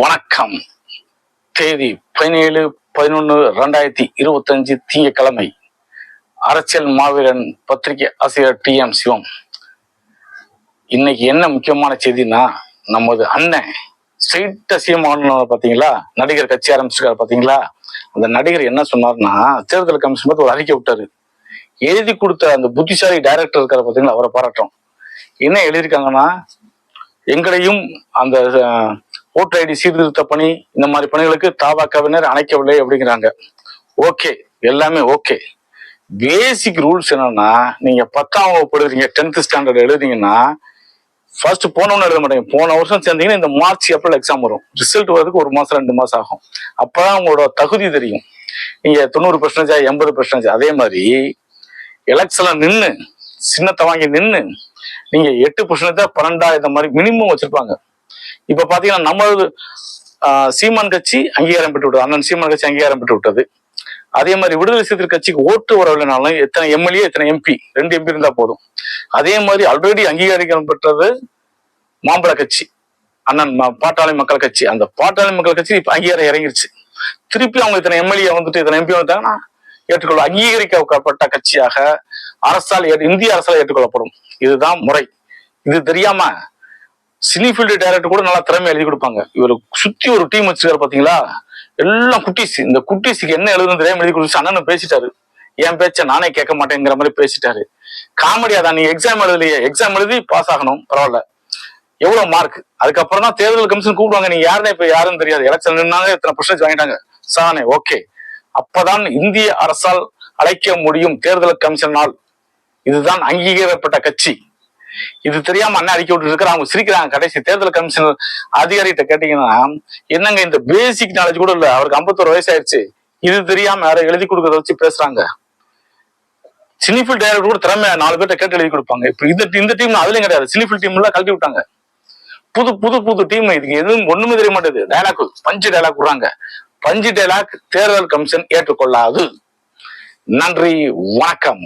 வணக்கம். தேதி பதினேழு பதினொன்று ரெண்டாயிரத்தி இருபத்தஞ்சு திங்கக்கிழமை அரசியல் மாவீரன் பத்திரிகை ஆசிரியர் டி எம் சிவம். இன்னைக்கு என்ன முக்கியமான செய்தின்னா நமது அண்ணன் ஸ்ட்ரெயிட்ட சிஎம் பார்த்தீங்களா பாத்தீங்களா? நடிகர் கட்சி ஆரம்பிச்சிருக்காரு பாத்தீங்களா? அந்த நடிகர் என்ன சொன்னார்னா தேர்தல் கமிஷன் பத்தி ஒரு அறிக்கை விட்டாரு. எழுதி கொடுத்த அந்த புத்திசாலி டைரக்டர் இருக்காரு பாத்தீங்களா? அவரை பாராட்டும் என்ன எழுதியிருக்காங்கன்னா எங்களையும் அந்த ஓட்டர் ஐடி சீர்திருத்த பணி இந்த மாதிரி பணிகளுக்கு தாவாக்கவினர் அணைக்கவில்லை அப்படிங்கிறாங்க. ஓகே எல்லாமே ஓகே பேசிக் ரூல்ஸ் என்னன்னா நீங்க பத்தாம் வகுப்பு எழுதுறீங்க டென்த் ஸ்டாண்டர்ட் எழுதுனீங்கன்னா ஃபர்ஸ்ட் போனவொன்னு எழுத மாட்டேங்க. போன வருஷம் சேர்ந்தீங்கன்னா இந்த மார்ச் ஏப்ரல் எக்ஸாம் வரும். ரிசல்ட் வரதுக்கு ஒரு மாசம் ரெண்டு மாசம் ஆகும். அப்பதான் உங்களோட தகுதி தெரியும். நீங்க தொண்ணூறு பர்சன்டேஜா எண்பது பர்சன்டேஜ் அதே மாதிரி எலக்ஷன்ல நின்று சின்னத்தை வாங்கி நின்று நீங்க எட்டு பர்சன்டேஜ் பன்னெண்டா இந்த மாதிரி மினிமம் வச்சிருப்பாங்க. இப்ப பாத்தீங்கன்னா நமது சீமான் கட்சி அங்கீகாரம் பெற்று விட்டது. அண்ணன் சீமான் கட்சி அங்கீகாரம் பெற்று விட்டது. அதே மாதிரி விடுதலை சிறுத்தை கட்சிக்கு ஓட்டு வரவில்லைனாலும் எத்தனை எம்எல்ஏ எத்தனை எம்பி ரெண்டு எம்பி இருந்தா போதும். அதே மாதிரி ஆல்ரெடி அங்கீகாரம் பெற்றது மாம்பழ கட்சி அண்ணன் பாட்டாளி மக்கள் கட்சி. அந்த பாட்டாளி மக்கள் கட்சி இப்ப அங்கீகாரம் இறங்கிருச்சு. திருப்பி அவங்க இத்தனை எம்எல்ஏ வந்துட்டு இத்தனை எம்பி வந்தாங்கன்னா ஏற்றுக்கொள்ள அங்கீகரிக்கப்பட்ட கட்சியாக அரசால் இந்திய அரசால் ஏற்றுக்கொள்ளப்படும். இதுதான் முறை. இது தெரியாம சினிஃபீல்டு டைரக்டர் கூட நல்லா திறமை எழுதி கொடுப்பாங்க. இவர் சுத்தி ஒரு டீம் வச்சுக்காரு பாத்தீங்களா? எல்லாம் குட்டீஸ். இந்த குட்டீஸுக்கு என்ன எழுதுன்னு தெரியாம எழுதி கொடுத்து அண்ணன் பேசிட்டாரு. என் பேச்ச நானே கேட்க மாட்டேங்கிற மாதிரி பேசிட்டாரு. காமெடியா தான் நீ எக்ஸாம் எழுதலையே. எக்ஸாம் எழுதி பாஸ் ஆகணும். பரவாயில்ல. எவ்வளவு மார்க் அதுக்கப்புறம் தான் தேர்தல் கமிஷன் கூப்பிடுவாங்க. நீங்க யாருன்னு இப்ப யாருன்னு தெரியாது. எலெக்ஷன் நின்னாங்க இத்தனை பர்சன்டேஜ் வாங்கிட்டாங்க. சானே ஓகே அப்பதான் இந்திய அரசால் அழைக்க முடியும் தேர்தல் கமிஷனால் இதுதான் அங்கீகரிக்கப்பட்ட கட்சி. இது தெரியாம அண்ணன் அறிக்கை விட்டு இருக்கிறாங்க அவங்க சிரிக்கிறாங்க. கடைசி தேர்தல் கமிஷன் அதிகாரிகிட்ட கேட்டீங்கன்னா என்னங்க இந்த பேசிக் நாலேஜ் கூட இல்ல? அவருக்கு 51 வயசு ஆயிடுச்சு இது தெரியாம யாரை எழுதி கொடுக்கறத வச்சு பேசுறாங்க. சினிஃபில் டைரக்டர் கூட திறமை நாலு பேர்ட்ட கேட்டு எழுதி கொடுப்பாங்க. இப்ப இந்த இந்த டீம் அதுலயும் கிடையாது. சினிஃபில் டீம் எல்லாம் கழட்டி விட்டாங்க. புது புது புது டீம் இதுக்கு எதுவும் ஒண்ணுமே தெரிய மாட்டேது டைலாக் பஞ்சு டைலாக் விடுறாங்க. பஞ்சு டைலாக் தேர்தல் கமிஷன் ஏற்றுக்கொள்ளாது. நன்றி வணக்கம்.